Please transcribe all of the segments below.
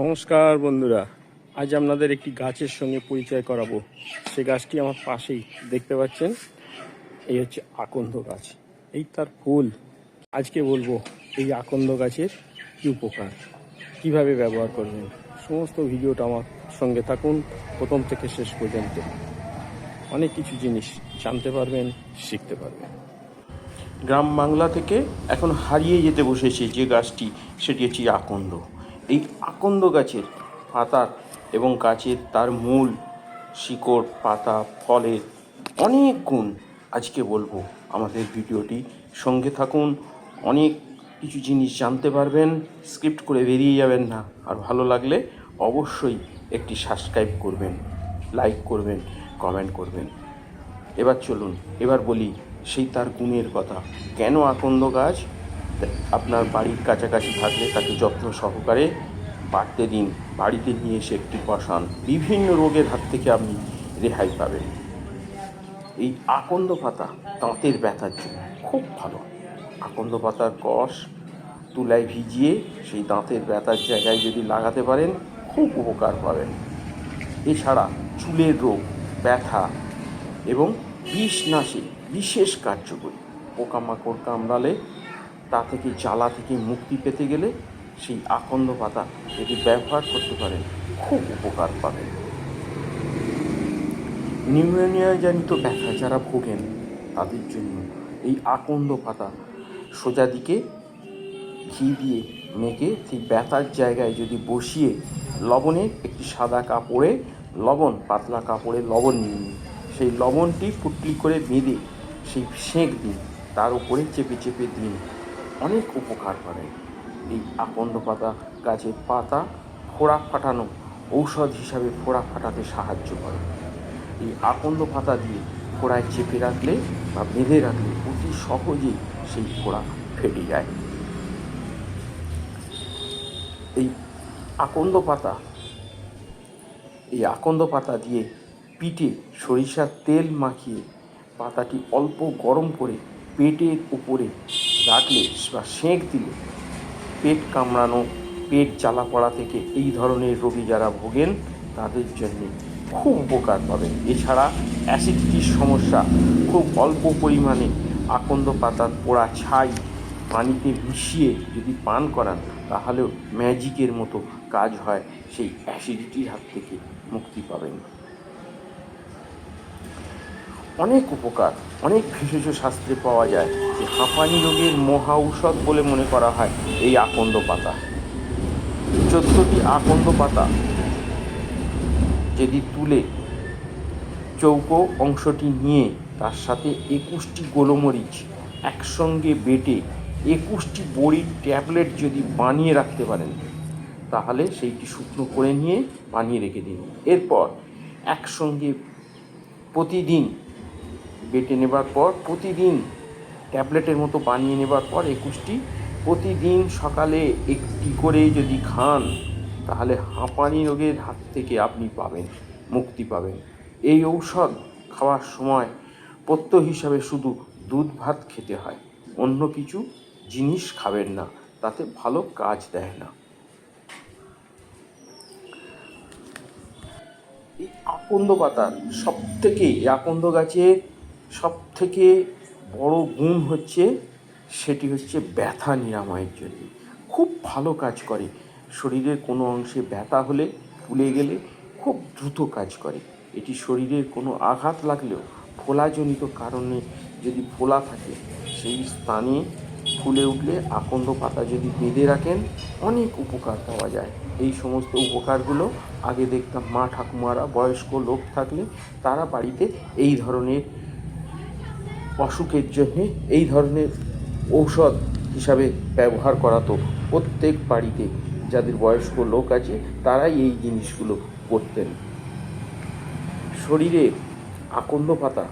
নমস্কার বন্ধুরা, আজ আপনাদের একটি গাছের সঙ্গে পরিচয় করাবো। সে গাছটি আমার পাশেই দেখতে পাচ্ছেন, এই হচ্ছে আকন্দ গাছ। এই তার ফুল, আজকে বলব এই আকন্দ গাছের কী উপকার, কীভাবে ব্যবহার করবেন, সমস্ত ভিডিওটা আমার সঙ্গে থাকুন, প্রথম থেকে শেষ পর্যন্ত। অনেক কিছু জিনিস জানতে পারবেন, শিখতে পারবেন। গ্রাম বাংলা থেকে এখন হারিয়ে যেতে বসেছে যে গাছটি, সেটি হচ্ছে আকন্দ। এই আকন্দ গাছের পাতার এবং গাছের তার মূল শিকড়, পাতা, ফলের অনেক গুণ আজকে বলব আমাদের ভিডিওটি। সঙ্গে থাকুন, অনেক কিছু জিনিস জানতে পারবেন, স্ক্রিপ্ট করে বেরিয়ে যাবেন না। আর ভালো লাগলে অবশ্যই একটি সাবস্ক্রাইব করবেন, লাইক করবেন, কমেন্ট করবেন। এবার চলুন, এবার বলি সেই তার গুণের কথা। কেন আকন্দ গাছ? আপনার বাড়ির কাছাকাছি থাকলে তাকে যত্ন সহকারে বাড়তে দিন। বাড়িতে নিয়ে এসে একটি বসান। বিভিন্ন রোগের হাত থেকে আপনি রেহাই পাবেন। এই আকন্দ পাতা দাঁতের ব্যথার জন্য খুব ভালো। আকন্দ পাতার কষ তুলায় ভিজিয়ে সেই দাঁতের ব্যথার জায়গায় যদি লাগাতে পারেন, খুব উপকার পাবেন। এছাড়া চুলের রোগ, ব্যথা এবং বিষ নাশে বিশেষ কার্যকরী। পোকামাকড় কামড়ালে তা থেকে জ্বালা থেকে মুক্তি পেতে গেলে সেই আকন্দ পাতা যদি ব্যবহার করতে পারেন, খুব উপকার পাবেন। নিউমোনিয়া জনিত ব্যথা যারা ভোগেন, তাদের জন্য এই আকন্দ পাতা সোজা দিকে ঘি দিয়ে মেখে সেই ব্যথার জায়গায় যদি বসিয়ে লবণের একটি সাদা কাপড়ে লবণ, পাতলা কাপড়ে লবণ নিয়ে নিন। সেই লবণটি পুটলি করে বেঁধে সেই সেঁক দিন তার উপরে চেপে চেপে দিন। অনেক উপকার করে। এই আকন্দ পাতা গাছের পাতা ফোড়া ফাটানো ঔষধ হিসাবে ফোড়া ফাটাতে সাহায্য করে। এই আকন্দ পাতা দিয়ে ফোড়ায় চেপে রাখলে বা বেঁধে রাখলে অতি সহজেই সেই ফোড়া ফেটে যায়। এই আকন্দ পাতা, এই আকন্দ পাতা দিয়ে পিঠে সরিষার তেল মাখিয়ে পাতাটি অল্প গরম করে পেটের উপরে রাখলে বা সেঁক দিলে পেট কামড়ানো, পেট জ্বালা পড়া থেকে এই ধরনের রোগী যারা ভোগেন, তাদের জন্য খুব উপকার পাবেন। এছাড়া অ্যাসিডিটির সমস্যা, খুব অল্প পরিমাণে আকন্দ পাতার পোড়া ছাই পানিতে মিশিয়ে যদি পান করান, তাহলেও ম্যাজিকের মতো কাজ হয়। সেই অ্যাসিডিটির হাত থেকে মুক্তি পাবেন। অনেক উপকার, অনেক ভেষজ শাস্ত্রে পাওয়া যায়। যে হাঁপানি রোগের মহা ঔষধ বলে মনে করা হয় এই আকন্দ পাতা। চোদ্দটি আকন্দ পাতা যদি তুলে চৌকো অংশটি নিয়ে তার সাথে একুশটি গোলমরিচ একসঙ্গে বেটে একুশটি বড়ির ট্যাবলেট যদি বানিয়ে রাখতে পারেন, তাহলে সেইটি শুকনো করে নিয়ে বানিয়ে রেখে দিন। এরপর একসঙ্গে প্রতিদিন বেটে নেবার পর প্রতিদিন ট্যাবলেটের মতো বানিয়ে নেবার পর একুশটি, প্রতিদিন সকালে একটি করে যদি খান, তাহলে হাঁপানি রোগের হাত থেকে আপনি পাবেন, মুক্তি পাবেন। এই ঔষধ খাওয়ার সময় পথ্য হিসাবে শুধু দুধ ভাত খেতে হয়, অন্য কিছু জিনিস খাবেন না, তাতে ভালো কাজ দেয় না। এই আকন্দ পাতার সব থেকে এই আকন্দ গাছের সব থেকে বড় গুণ হচ্ছে, সেটি হচ্ছে ব্যথা নিরাময়ের জন্য। খুব ভালো কাজ করে। শরীরের কোনো অংশে ব্যথা হলে ফুলে গেলে খুব দ্রুত কাজ করে। এটি শরীরের কোনো আঘাত লাগলেও ফোলাজনিত কারণে যদি ফোলা থাকে, সেই স্থানে ফুলে উঠলে আকন্দ পাতা যদি বেঁধে রাখেন, অনেক উপকার পাওয়া যায়। এই সমস্ত উপকারগুলো আগে দেখতাম মা ঠাকুমারা, বয়স্ক লোক থাকলে তারা বাড়িতে এই ধরনের অসুখের জন্যে এই ধরনের ঔষধ হিসাবে ব্যবহার করাতো প্রত্যেক বাড়িতে যাদের বয়স্ক লোক আছে, তারাই এই জিনিসগুলো করতেন। শরীরে আকন্দ পাতা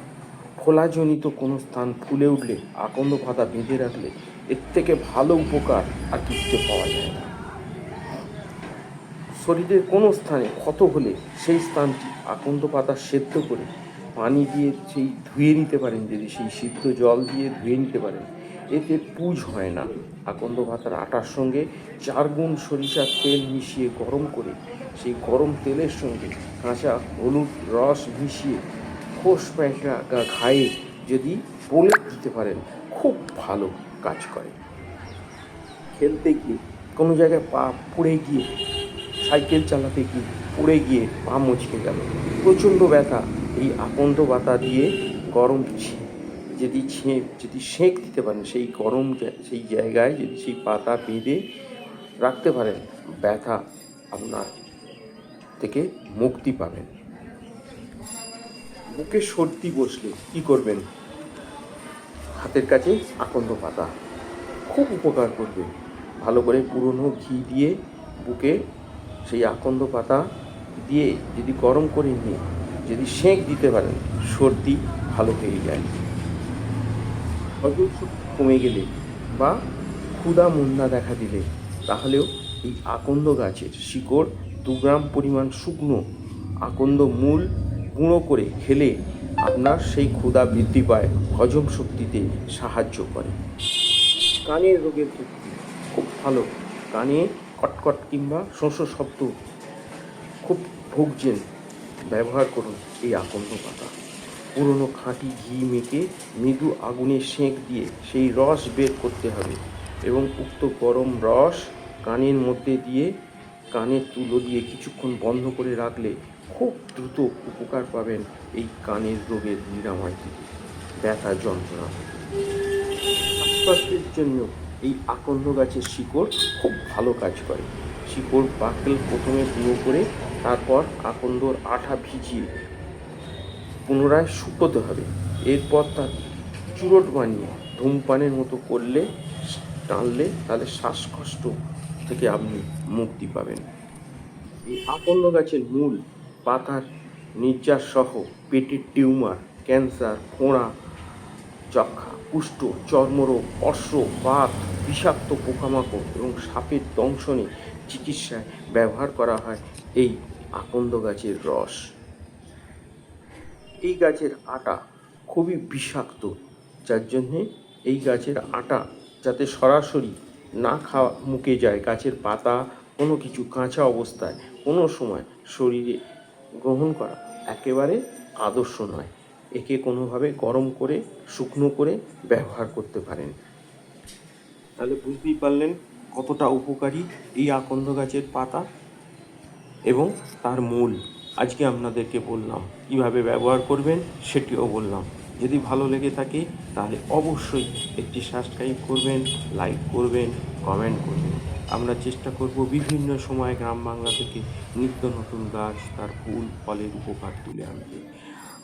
ফোলাজনিত কোনো স্থান ফুলে উঠলে, আকন্দ পাতা বেঁধে রাখলে এর থেকে ভালো উপকার আর কিছুতে পাওয়া যায় না। শরীরের কোনো স্থানে ক্ষত হলে সেই স্থানটি আকন্দ পাতা সেদ্ধ করে পানি দিয়ে সেই ধুয়ে নিতে পারেন, যদি সেই সিদ্ধ জল দিয়ে ধুয়ে নিতে পারেন, এতে পুজ হয় না। আকন্দ ভাতার আটার সঙ্গে চার গুণ সরিষার তেল মিশিয়ে গরম করে, সেই গরম তেলের সঙ্গে কাঁচা হলুদ রস মিশিয়ে খোস প্যাঁচা খায়ে যদি প্রলেপ দিতে পারেন, খুব ভালো কাজ করে। খেলতে গিয়ে, কোনো জায়গায় পা পুড়ে গিয়ে, সাইকেল চালাতে গিয়ে, পড়ে গিয়ে পা মচকে গেল। প্রচণ্ড ব্যথা। এই আকন্দ বাতা দিয়ে গরম যদি ছে, যদি সেঁক দিতে পারেন, সেই গরম সেই জায়গায় যদি সেই পাতা বেঁধে রাখতে পারেন, ব্যথা আপনার থেকে মুক্তি পাবেন। বুকে সর্দি বসলে কি করবেন? হাতের কাছে আকন্দ পাতা। খুব উপকার করবে। ভালো করে পুরনো ঘি দিয়ে বুকে সেই আকন্দ পাতা দিয়ে যদি গরম করে নিয়ে যদি সেঁক দিতে পারেন সর্দি ভালো হয়ে যায়। কমে গেলে বা ক্ষুধা মুন্না দেখা দিলে, তাহলেও এই আকন্দ গাছের শিকড় দু গ্রাম পরিমাণ শুকনো আকন্দ মূল গুঁড়ো করে খেলে আপনার সেই ক্ষুদা বৃদ্ধি পায়, হজম শক্তিতে সাহায্য করে। কানের রোগের ক্ষেত্রে খুব ভালো। কানে কটকট কিংবা শোষ শব্দ খুব ভুগছেন ব্যবহার করুন এই আকন্দ পাতা পুরনো খাঁটি ঘি মেখে মৃদু আগুনে সেঁক দিয়ে সেই রস বের করতে হবে এবং উক্ত গরম রস কানের মধ্যে দিয়ে কানের তুলো দিয়ে কিছুক্ষণ বন্ধ করে রাখলে খুব দ্রুত উপকার পাবেন এই কানের রোগের নিরাময় থেকে। ব্যথা যন্ত্রণা। শ্বাসকষ্টের জন্য এই আকন্দ গাছের শিকড় খুব ভালো কাজ করে। শিকড় বাকল প্রথমে গুঁড়ো করে তারপর আকন্দর আঠা ভিজিয়ে পুনরায় শুকোতে হবে। এরপর তার চুরট বানিয়ে ধূমপানের মতো করলে, টানলে তাহলে শ্বাসকষ্ট থেকে আপনি মুক্তি পাবেন। এই আকন্দ গাছের মূল, পাতার নির্যাস সহ পেটের টিউমার, ক্যান্সার ফোঁড়া যক্ষা কুষ্ঠ, চর্মরোগ, অশ্ব, বাত, বিষাক্ত পোকামাকড় এবং সাপের দংশনে চিকিৎসায় ব্যবহার করা হয় এই আকন্দ গাছের রস। এই গাছের আটা খুবই বিষাক্ত, যার জন্যে এই গাছের আটা যাতে সরাসরি না খাওয়া, মুখে যায়, গাছের পাতা, কোনো কিছু কাঁচা অবস্থায়, কোনো সময় শরীরে গ্রহণ করা একেবারে আদর্শ নয়। একে কোনোভাবে গরম করে, শুকনো করে ব্যবহার করতে পারেন। তাহলে বুঝতেই পারলেন কতটা উপকারী এই আকন্দ গাছের পাতা। এবং তার মূল। আজকে আপনাদেরকে বললাম, কীভাবে ব্যবহার করবেন সেটিও বললাম। যদি ভালো লেগে থাকে, তাহলে অবশ্যই একটি সাবস্ক্রাইব করবেন লাইক করবেন কমেন্ট করবেন। আমরা চেষ্টা করব বিভিন্ন সময় গ্রাম বাংলা থেকে নিত্য নতুন গাছ, তার ফুল, ফলের উপকার তুলে আনতে।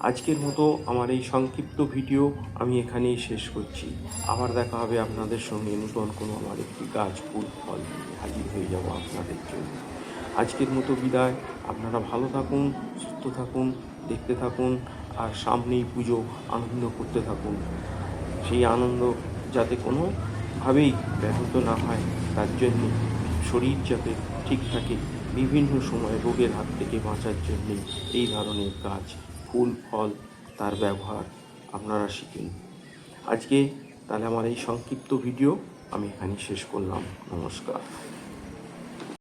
আজকের মতো আমার এই সংক্ষিপ্ত ভিডিও আমি এখানেই শেষ করছি। আবার দেখা হবে আপনাদের সঙ্গে নতুন কোনো আমার একটি গাছ, ফুল, ফল হাজির হয়ে যাব আপনাদের জন্য। আজকের মতো বিদায়। আপনারা ভালো থাকুন, সুস্থ থাকুন, দেখতে থাকুন, আর সামনেই পুজো আনন্দ করতে থাকুন। সেই আনন্দ যাতে কোনোভাবেই ব্যাহত না হয়, তার জন্যে শরীর যাতে ঠিক থাকে বিভিন্ন সময় রোগের হাত থেকে বাঁচার জন্যে এই ধরনের গাছ, ফুল, ফল তার ব্যবহার আপনারা শিখুন। আজকে তাহলে আমার এই সংক্ষিপ্ত ভিডিও আমি এখানে শেষ করলাম। নমস্কার।